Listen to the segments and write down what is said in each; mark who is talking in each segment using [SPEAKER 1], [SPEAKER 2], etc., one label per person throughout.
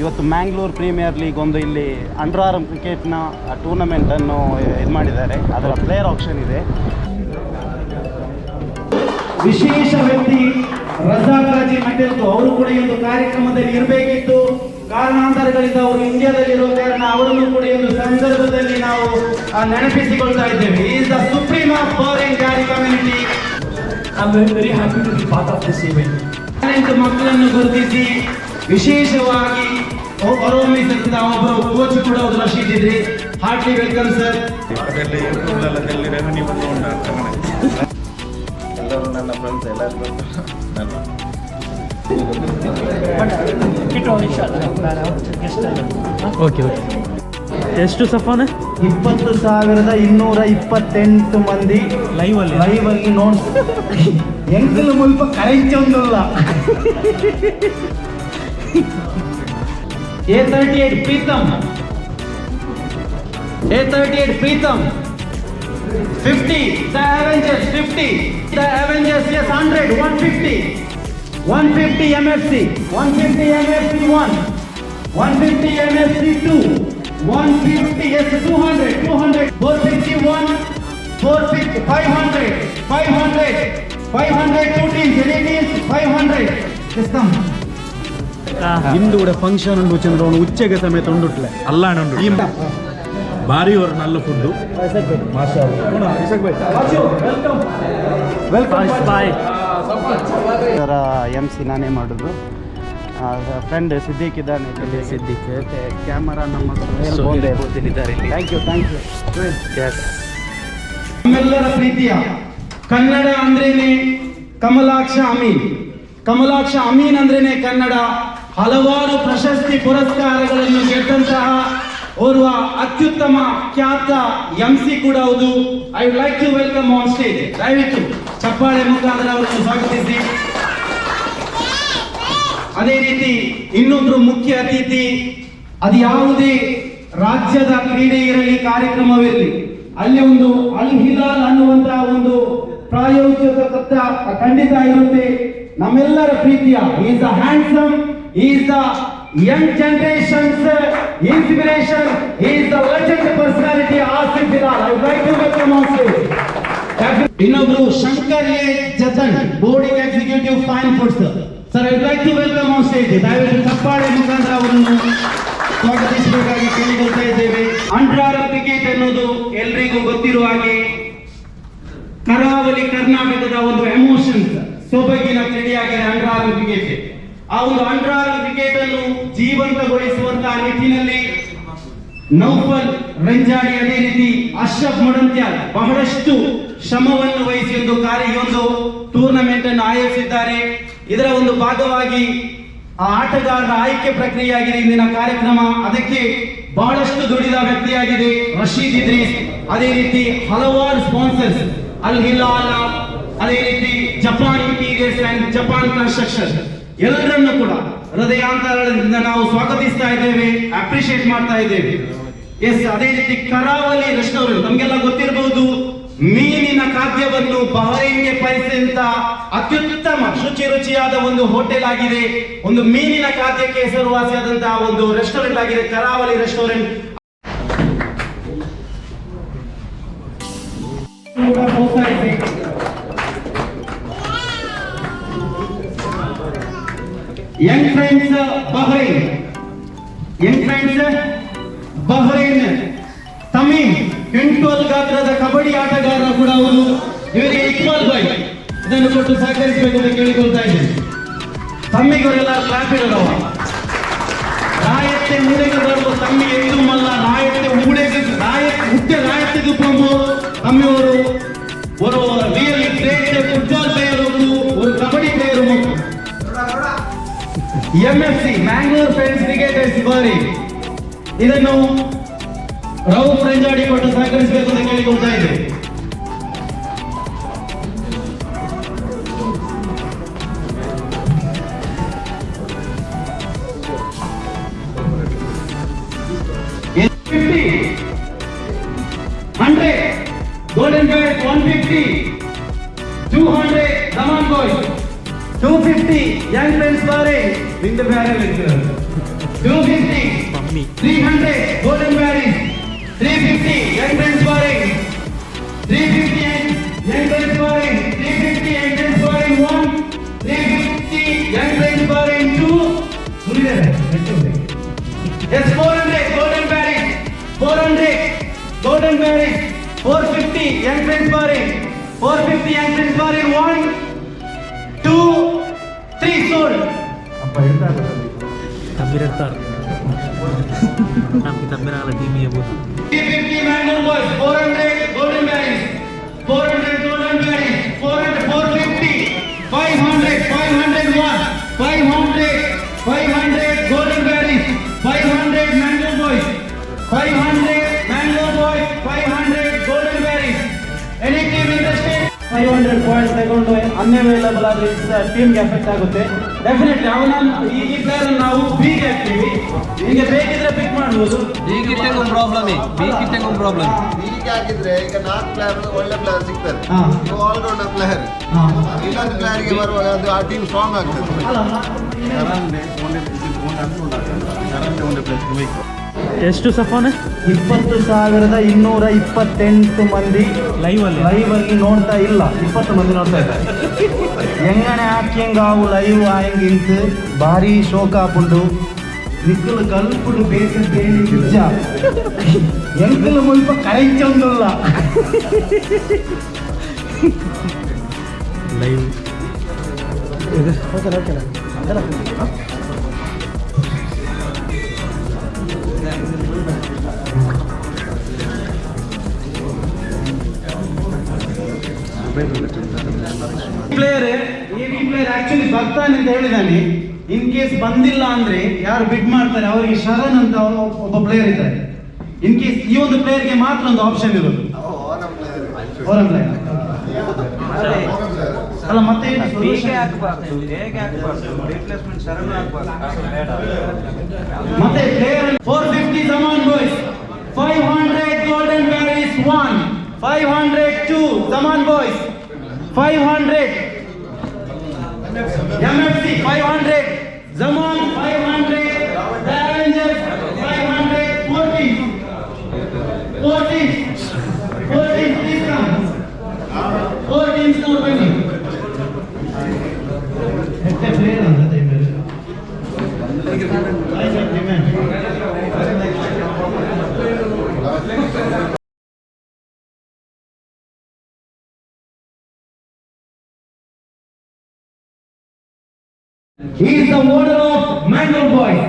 [SPEAKER 1] ಇವತ್ತು Mangalore premier league ಒಂದು ಇಲ್ಲಿ ಅಂಡರ್ ಆರ್ಮ್ ಕ್ರಿಕೆಟ್ನ ಟೂರ್ನಮೆಂಟನ್ನು ಇದು ಮಾಡಿದ್ದಾರೆ. ಅದರ ಪ್ಲೇಯರ್ ಆಪ್ಷನ್ ಇದೆ.
[SPEAKER 2] ವಿಶೇಷ ವ್ಯಕ್ತಿ ರಜಾಕಾಜಿ ಮಂಡಲ್ದು ಅವರು ಕೂಡ ಒಂದು ಕಾರ್ಯಕ್ರಮದಲ್ಲಿ ಇರಬೇಕಿತ್ತು. ಕಾರಣಾಂತರಗಳಿಂದ ಅವರು ಇಂಡಿಯಾದಲ್ಲಿ ಇರೋ ಕಾರಣ ಅವರನ್ನು ಕೂಡ ಒಂದು ಸಂದರ್ಭದಲ್ಲಿ ನಾವು ಆ, ನೆನಪಿಸಿಕೊಳ್ತಾ ಇದ್ದೇವೆ. Is the supreme of foreign carry community
[SPEAKER 3] I very, very happy to be part of this.
[SPEAKER 2] Talent ಮಕ್ಕಳನ್ನು ಗುರುತಿಸಿ ವಿಶೇಷವಾಗಿ ಒಬ್ಬರು ಕೋಚ್ ಕೂಡ ರಶೀದ್ ಇದ್ರಿ ಹಾರ್ಟ್ಲಿ ವೆಲ್ಕಮ್ ಸರ್
[SPEAKER 4] ಅದರಲ್ಲಿ ಯೂಟ್ಯೂಬ್ಲೆಲ್ಲ ಚೆಲ್ಲಿ ರೆವೆನ್ಯೂ ಬಂದು ಎಲ್ಲರೂ ನನ್ನ ಫ್ರೆಂಡ್ಸ್ ಎಲ್ಲರೂ ನನ್ನ
[SPEAKER 3] ಓಕೆ ಓಕೆ ಎಷ್ಟು ಸಫಾನೆ?
[SPEAKER 2] ಇಪ್ಪತ್ತು ಸಾವಿರದ ಇನ್ನೂರ ಇಪ್ಪತ್ತೆಂಟು ಮಂದಿ
[SPEAKER 3] ಲೈವ್ ಅಲ್ಲಿ.
[SPEAKER 2] ಲೈವ್ ಅಲ್ಲಿ ನೋಡ್ತಾರೆ ಎಂಕಲ್ ಮುಲ್ಪ ಕರೆಂಟ್ ಒಂದಿಲ್ಲ. A thirty eight Preetam A thirty eight Preetam fifty the Avengers fifty the Avengers S hundred one fifty one fifty M F C one fifty M F C one one fifty M F C two one fifty S two system
[SPEAKER 1] ಇಂದು ಕೂಡ function ಉಂಡು ಚಂದ್ರ ಉಚ್ಚೆಗೆ ಸಮೇತ ಉಂಡುಟ್ಲೆ.
[SPEAKER 4] ಅಲ್ಲಾಣ ಉಂಟು ಭಾರಿ ಅವ್ರ ನಲ್ಲ food
[SPEAKER 1] ಇದರ M C ನಾನೇ ಮಾಡೋದು. Friend Siddiq ಇದ್ದಾನೆ ಇಲ್ಲಿ.
[SPEAKER 3] ಸಿದ್ದಿಕ್.
[SPEAKER 1] ಕ್ಯಾಮರಾ ನಮ್ಮ ಥ್ಯಾಂಕ್ ಯು ಥ್ಯಾಂಕ್ ಯು
[SPEAKER 2] ನಮ್ಮೆಲ್ಲರ ಪ್ರೀತಿಯ ಕನ್ನಡ ಅಂದ್ರೇನೆ ಕಮಲಾಕ್ಷ ಅಮೀನ್. ಕಮಲಾಕ್ಷ ಅಮೀನ್ ಅಂದ್ರೇನೆ ಕನ್ನಡ ಹಲವಾರು ಪ್ರಶಸ್ತಿ ಪುರಸ್ಕಾರಗಳನ್ನು ಗೆದ್ದಂತಹ ಓರ್ವ ಅತ್ಯುತ್ತಮ ಖ್ಯಾತ ಎಂ ಸಿ ಕೂಡ ಹೌದು. I would like to welcome on stage ದಯವಿಟ್ಟು ಚಪ್ಪಾಳೆ ಮುಖಾಂತರ ಅವರನ್ನು ಸ್ವಾಗತಿಸಿ. ಅದೇ ರೀತಿ ಇನ್ನೊಬ್ರು ಮುಖ್ಯ ಅತಿಥಿ, ಅದು ಯಾವುದೇ ರಾಜ್ಯದ ಕ್ರೀಡೆ ಇರಲಿ, ಕಾರ್ಯಕ್ರಮವಿರಲಿ, ಅಲ್ಲಿ ಒಂದು ಅಲ್ ಹಿಲಾಲ್ ಅನ್ನುವಂತಹ ಒಂದು ಪ್ರಾಯೋಜಕ ಖಂಡಿತ ಇರುತ್ತೆ. ನಮ್ಮೆಲ್ಲರ ಪ್ರೀತಿಯ is a handsome is the young generations inspiration is the legend personality Asif Hilal I like to welcome on stage ಇನ್ನೊಬ್ರು Shankar a Jatan boarding executive fine foods sir I like to welcome on stage ದಯವಿಟ್ಟು ಚಪ್ಪಾಳೆ ಮುಖಾಂತರ ಅವರನ್ನು ಸ್ವಾಗತಿಸಬೇಕಾಗಿ ಕೇಳಿಕೊಳ್ತಾ ಇದ್ದೇವೆ. ಅಂಡ್ರಾರ cricket ಅನ್ನೋದು ಎಲ್ರಿಗೂ ಗೊತ್ತಿರುವ ಹಾಗೆ ಕರಾವಳಿ ಕರ್ನಾಟಕದ ಒಂದು ಎಮೋಷನ್ಸ್ ಸೊಬಗಿನ ಕ್ರೀಡೆಯಾಗಿದೆ ಅಂಡ್ರಾರ ಕ್ರಿಕೆಟ್ ಆ ಒಂದು ಅಂಡರ್ ಕ್ರಿಕೆಟ್ ಅನ್ನು ಜೀವಂತಗೊಳಿಸುವಂತಹ ನಿಟ್ಟಿನಲ್ಲಿ ನೌಫಲ್ ರಂಜಾಡಿ ಅದೇ ರೀತಿ ಅಶ್ರಫ್ ಮಡಂತ್ಯ ಬಹಳಷ್ಟು ಶ್ರಮವನ್ನು ವಹಿಸಿ ಒಂದು ಕಾರ್ಯ ಈ ಒಂದು ಟೂರ್ನಮೆಂಟ್ ಅನ್ನು ಆಯೋಜಿಸಿದ್ದಾರೆ. ಇದರ ಒಂದು ಭಾಗವಾಗಿ ಆ ಆಟಗಾರರ ಆಯ್ಕೆ ಪ್ರಕ್ರಿಯೆ ಆಗಿದೆ ಇಂದಿನ ಕಾರ್ಯಕ್ರಮ. ಅದಕ್ಕೆ ಬಹಳಷ್ಟು ದುಡಿದ ವ್ಯಕ್ತಿಯಾಗಿದೆ ರಶೀದ್ ಇದ್ರೀಸ್. ಅದೇ ರೀತಿ ಹಲವಾರು ಸ್ಪಾನ್ಸರ್ಸ್. ಅಲ್ ಹಿಲಾಲ ಅದೇ ರೀತಿ Japan interiors and Japan construction ಎಲ್ಲರನ್ನು ಕೂಡ ಹೃದಯಾಂತರದಿಂದ ನಾವು ಸ್ವಾಗತಿಸ್ತಾ ಇದ್ದೇವೆ ಅಪ್ರಿಶಿಯೇಟ್ ಮಾಡ್ತಾ ಇದ್ದೇವೆ. ಎಸ್ ಅದೇ ರೀತಿ ಕರಾವಳಿ ರೆಸ್ಟೋರೆಂಟ್ ನಮಗೆಲ್ಲ ಗೊತ್ತಿರಬಹುದು ಮೀನಿನ ಖಾದ್ಯವನ್ನು ಬಹರೈನ್ಗೆ ಪರಿಸಿದಂತ ಅತ್ಯುತ್ತಮ ಶುಚಿ ರುಚಿಯಾದ ಒಂದು ಹೋಟೆಲ್ ಆಗಿದೆ. ಒಂದು ಮೀನಿನ ಖಾದ್ಯಕ್ಕೆ ಹೆಸರುವಾಸಿಯಾದಂತಹ ಒಂದು ರೆಸ್ಟೋರೆಂಟ್ ಆಗಿದೆ, Karavali restaurant young friends Bahrain young friends Bahrain Tamim quintal ಗಾತ್ರದ ಕಬಡ್ಡಿ ಆಟಗಾರ ಕೂಡ ಅವರು ಇವರಿಗೆ ಇಕ್ಬಾಲ್ ಬಾಯ್ ಇದನ್ನು ಕೊಟ್ಟು ಸಹಕರಿಸಬೇಕು ಅಂತ ಕೇಳಿಕೊಳ್ತಾ ಇದ್ದೇನೆ ತಮ್ಮಿಗರೆಲ್ಲ ಕ್ಲಾಪ್ ಇರೋದವ ರಾಯತ್ತೆ ಊಡೆಗೆ ಬರುವ ತಮ್ಮಿ ಎಂದು ಮಲ್ಲ ರಾಯತ್ತೆ ಊಡೆಗೆ ರಾಯ ಮುಖ್ಯ ರಾಯತ್ತೆಗೆ ಬಂದು ತಮ್ಮಿಯವರು ஒரு real great M F C Mangalore friends cricket ಬಾರಿ ಇದನ್ನು ರೌಫ್ ರಂಜಾಡಿ ಕೊಟ್ಟು ಸಹಕರಿಸಬೇಕು ಅಂತ ಕೇಳಿಕೊಳ್ತಾ ಇದ್ದೇವೆ 250 young men sparring win the barrel lecturer.
[SPEAKER 3] 250,
[SPEAKER 2] 300 golden berries. 350 young men sparring. 350 young men sparring. 350 young men sparring one. 350 young men sparring two. Yes, 400 golden berries. 400 golden berries. 450 young men sparring. 450 young men sparring one.
[SPEAKER 3] किताब भी रखता आप किताब
[SPEAKER 2] में रखा team ही है वो Five hundred points, second boy. 500, 501, 500, 500 golden berries, 500 mango boys, 500 mango boys, 500 golden berries. Any team interested?
[SPEAKER 1] Five hundred points ತಗೊಂಡು ಅನ್ಅವೈಲಬಲ್ ಆದ್ರೆ ಟೀಮ್ಗೆ ಎಫೆಕ್ಟ್ ಆಗುತ್ತೆ
[SPEAKER 2] ಡೆಫಿನೆಟ್ಲಿ ಅವನ ಈ ಈ ಪ್ಲೇಯರ್ ನಾವು ಬೀಗೆ ಹಾಕ್ತೀವಿ ನಿಮಗೆ ಬೇಕಿದ್ರೆ ಪಿಕ್ ಮಾಡ್ಬೋದು
[SPEAKER 5] ಒಂದು ಪ್ರಾಬ್ಲಮ್ ಬೀಗಿಟ್ಟೆಗೂ ಪ್ರಾಬ್ಲಮ್
[SPEAKER 6] ಬೀಗ್ ಆಗಿದ್ರೆ ಈಗ ನಾಲ್ಕು ಪ್ಲೇಯರ್ ಒಳ್ಳೆ ಪ್ಲೇಯರ್ ಸಿಗ್ತಾರೆ ನೀವು ಆಲ್ ರೌಂಡರ್
[SPEAKER 2] ಪ್ಲೇಯರ್.
[SPEAKER 6] ಇನ್ನೊಂದು ಪ್ಲೇಯರ್ಗೆ ಬರುವಾಗ ಅದು ಆ ಟೀಮ್ ಸ್ಟ್ರಾಂಗ್ ಆಗ್ತದೆ
[SPEAKER 3] ಎಷ್ಟು ಸಫಾನೆ?
[SPEAKER 1] ಇಪ್ಪತ್ತು ಸಾವಿರದ ಇನ್ನೂರ ಇಪ್ಪತ್ತೆಂಟು ಮಂದಿ
[SPEAKER 3] ಲೈವ್ ಅಲ್ಲಿ?
[SPEAKER 1] ಲೈವ್ ಅಲ್ಲಿ ನೋಡ್ತಾ ಇಲ್ಲ. ಇಪ್ಪತ್ತು ಮಂದಿ ನೋಡ್ತಾ ಇದ್ದಾರೆ. ಎಂಗಣೆ ಹಾಕಿಂಗ್ ಅವು ಲೈವ್ ಆಯಂಗಿಂತ ಭಾರಿ ಶೋಕ ಆಪುಂಡು ನಿಕ್ಕಲು ಕಲ್ಪುಡು ಬೇಕು ಬೇಡಿ ನಿಜ. ಎಂಕಲು ಮುಲ್ಪ ಕರೆಂಚೊಂದುಲ್ಲ
[SPEAKER 3] ಲೈವ್
[SPEAKER 2] ಪ್ಲೇಯರ್ ಪ್ಲೇಯರ್ ಆಕ್ಚುಲಿ ಬರ್ತಾನೆ ಅಂತ ಹೇಳಿದಾನೆ. ಇನ್ ಕೇಸ್ ಬಂದಿಲ್ಲ ಅಂದ್ರೆ ಯಾರು ಬಿಡ್ ಮಾಡ್ತಾರೆ ಅವರಿಗೆ ಶರಣ್ ಅಂತ ಒಬ್ಬ ಪ್ಲೇಯರ್ ಇದ್ದಾರೆ. ಇನ್ ಕೇಸ್ ಈ ಒಂದು ಪ್ಲೇಯರ್ಗೆ ಮಾತ್ರ ಒಂದು ಆಪ್ಷನ್ ಇರೋದು. ಅಲ್ಲ ಮತ್ತೆ? ಮತ್ತೆ ಪ್ಲೇಯರ್ ಫೋರ್ ಫಿಫ್ಟಿ ಸಮಾನ್ boys five hundred golden Bearys one 502. Come on, boys. 500. MFC 500. Zaman 500. He is the owner of Mango Boys.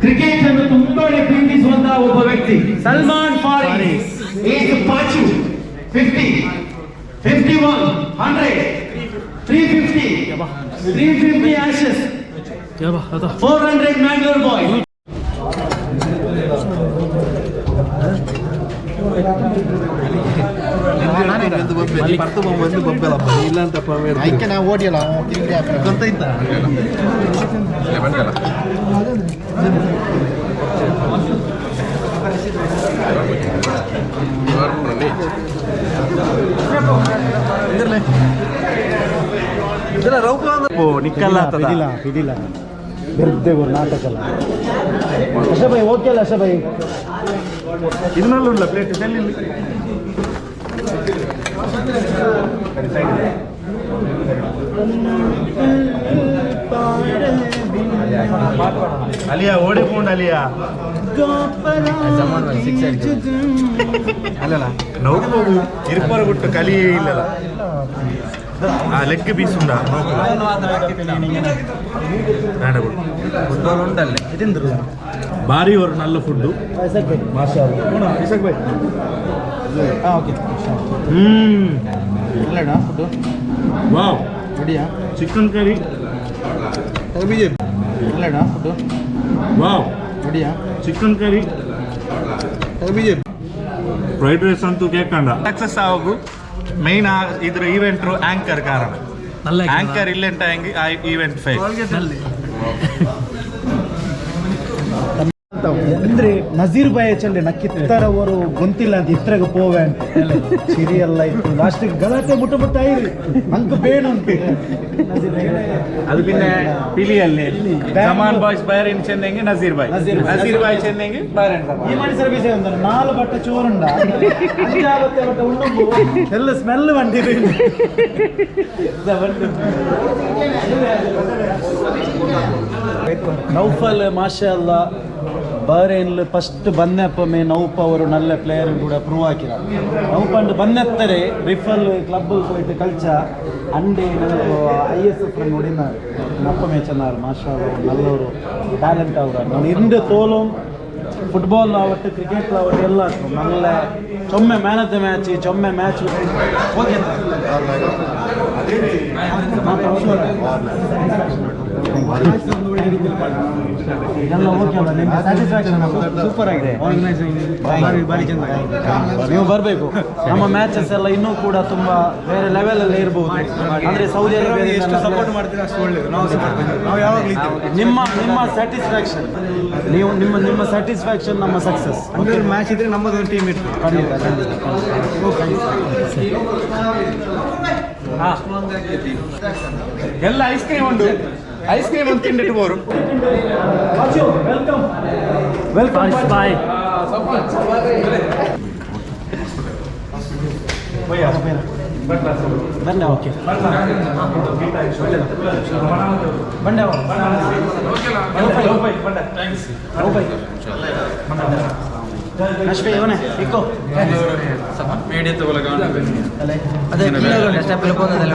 [SPEAKER 2] Cricket ಅನ್ನು ತುಂಬಾನೇ ಪ್ರೀತಿಸುವಂತಹ ಒಬ್ಬ ವ್ಯಕ್ತಿ. ಸಲ್ಮಾನ್ ಫಾರಿಸ್ ಏಜ್ ಪಾಚು fifty fifty one hundred three fifty three fifty ashes
[SPEAKER 3] ಯಾವ ಅದ
[SPEAKER 2] four hundred Mangalore ಬಾಯ್
[SPEAKER 6] ಅದಕ್ಕೆ ನಾವು ಓಡಿಯಲ್ಲ ಗೊತ್ತಾಯ್ತ?
[SPEAKER 1] ನಿಕ್ಕಲ್ಲ ಇದಿಲ್ಲ ಇದಿಲ್ಲ ಬೆರ್ದೆವು ನಾಟಕಲ್ಲ. ಅಶಬೈ ಓಕೆ ಅಲ್ಲ ಅಶಬೈ ಇದನ್ನಲ್ಲ ಪ್ಲೇಟ್ ಅಲಿಯ ಓಡಿಕೊಂಡು ಅಲಿಯಾ. ಅಲ್ಲಲ್ಲ ನೋವು ಇರುಪರ ಬಿಟ್ಟು ಕಲಿಯೇ ಇಲ್ಲಲ್ಲ. ಆ ಲೆಗ್ ಪೀಸ್ ಉಂಡ
[SPEAKER 5] ಉಂಟಲ್ಲೇ
[SPEAKER 1] ನಲ್ಲ
[SPEAKER 4] ಫುಡ್ ஒரு ಅಲ್ಲೇಡ food
[SPEAKER 1] wow ರೆಡಿಯಾ chicken curry B J
[SPEAKER 4] P
[SPEAKER 1] ಅಲ್ಲೇಡ food
[SPEAKER 4] wow
[SPEAKER 1] ರೆಡಿಯಾ chicken
[SPEAKER 4] curry
[SPEAKER 1] B
[SPEAKER 4] J P fried rice ಅಂತೂ ಕೇಳ್ಕೊಂಡ ಸಕ್ಸಸ್ ಆಗೋದು ಮೈನ್ ಇದ್ರ ಈವೆಂಟ್ರು ಆ್ಯಂಕರ್ ಕಾರಣ. ಆ್ಯಂಕರ್ ಇಲ್ಲೆಂಟ ಆ ಈವೆಂಟ್ ಫೇಲ್
[SPEAKER 2] ಅಂದ್ರೆ ನಜೀರ್ ಬಾಯ್ ಚಲ್ಲೆ ನಕ್ಕಿ ಇತ್ತರವರು ಗೊಂತಿಲ್ಲ ಅಂತ ಇತ್ತರೆಗೆ ಪೋವೆ ಅಂತ ಸಿರಿ ಎಲ್ಲ ಇತ್ತು ಲಾಸ್ಟ್ ಗಲಾಟೆ ಮುಟ್ಟ ಮುಟ್ಟ ಆಯ್ರಿ ಅಂಕ ಬೇಡ ಉಂಟು
[SPEAKER 4] ಅದು ಪಿನ್ನೆ ಪಿಲಿಯಲ್ಲಿ ಜಮಾನ್ ಬಾಯ್ಸ್ ಬೈರನ್ ಚೆನ್ನಂಗೆ ನಜೀರ್ ಬಾಯ್
[SPEAKER 2] ನಜೀರ್ ಬಾಯ್.
[SPEAKER 4] ನಜೀರ್ ಬಾಯ್ ಚೆನ್ನಂಗೆ ಬೈರನ್
[SPEAKER 2] ಈ ಮನುಷ್ಯರ ವಿಷಯ ಅಂದ್ರೆ ನಾಲ್ ಬಟ್ಟ ಚೋರುಂಡ ಅಂಜಾವತ್ತೆ ಬಟ್ಟ ಉಂಡು ಎಲ್ಲ ಸ್ಮೆಲ್ ಬಂದಿದೆ ನೌಫಲ್ ಮಾಷಾ ಅಲ್ಲ ಬಹರೇನ್ಲು ಫಸ್ಟ್ ಬನ್ನಪ್ಪಮೆ ನೌಪ ಅವರು ನಲ್ಲ ಪ್ಲೇಯರ್ ಕೂಡ ಪ್ರೂವ್ ಹಾಕಿರ ನೌಪಂಡ್ ಬನ್ನೆತ್ತರೆ ರಿಫಲ್ ಕ್ಲಬ್ ಪೋಯ್ತು ಕಲ್ಚ ಅಂಡೆ ಐ ಎಸ್ ಎಫ್ ನೋಡಿನ ನಪ್ಪಮೆ ಚೆನ್ನಾರು ಮಾಷಾ ಅಲ್ಲ ಅವ್ರು ನಲ್ಲವರು ಟ್ಯಾಲೆಂಟ್ ಅವರು ನಾನು ಇಂದು ತೋಲಂ ಫುಟ್ಬಾಲ್ ಆವಟ್ಟು ಕ್ರಿಕೆಟ್ ಆವಟ್ಟು ಎಲ್ಲ ಆಗ್ತದೆ ನಲ್ಲ ಚೊಮ್ಮೆ ಮ್ಯಾನ್ ಆಫ್ ದ ಮ್ಯಾಚ್ ಚೊಮ್ಮೆ ಮ್ಯಾಚ್ ಓಕೆ ಎಲ್ಲ ಓಕೆ ಅಲ್ಲ ನಿಮ್ಗೆ ಸ್ಯಾಟಿಸ್ಫ್ಯಾಕ್ಷನ್ ಸೂಪರ್ ಆಗಿದೆ ನೀವು ಬರಬೇಕು. ನಮ್ಮ ಮ್ಯಾಚಸ್ ಎಲ್ಲ ಇನ್ನೂ ಕೂಡ ತುಂಬಾ ಬೇರೆ ಲೆವೆಲ್ ಅಲ್ಲಿ ಇರಬಹುದು ಅಂದ್ರೆ ಸೌದಿ ಅರೇಬಿಯಾ ಎಷ್ಟು ಸಪೋರ್ಟ್ ಮಾಡ್ತೀರಾ ಅಷ್ಟು ನಾವು ಯಾವಾಗಲೂ ನಿಮ್ಮ ನಿಮ್ಮ ಸ್ಯಾಟಿಸ್ಫ್ಯಾಕ್ಷನ್ ನೀವು ನಿಮ್ಮ ನಿಮ್ಮ ಸ್ಯಾಟಿಸ್ಫ್ಯಾಕ್ಷನ್ ನಮ್ಮ ಸಕ್ಸಸ್ ಮ್ಯಾಚ್ ಇದ್ರೆ ನಮ್ಮದೊಂದು ಟೀಮ್ ಇತ್ತು ಖಂಡಿತ
[SPEAKER 4] ಎಲ್ಲ ಐಸ್ ಕ್ರೀಮ್ ಉಂಟು. ಐಸ್ ಕ್ರೀಮ್ ಒಂದು ತಿಂಡಿಟ್ಟು ಬೋರು
[SPEAKER 2] ವೆಲ್ಕಮ್ ವೆಲ್ಕಮ್
[SPEAKER 3] ಬಾಯ್
[SPEAKER 2] ಬನ್ನಿ ಓಕೆ ಬಂಡೆ ನಶ್ಮಿ ಇವನೇ ಇಕ್ಕೋ
[SPEAKER 1] ಅದೇ ಸ್ಟೆಪ್ ಹೋಗೋದೆಲ್ಲ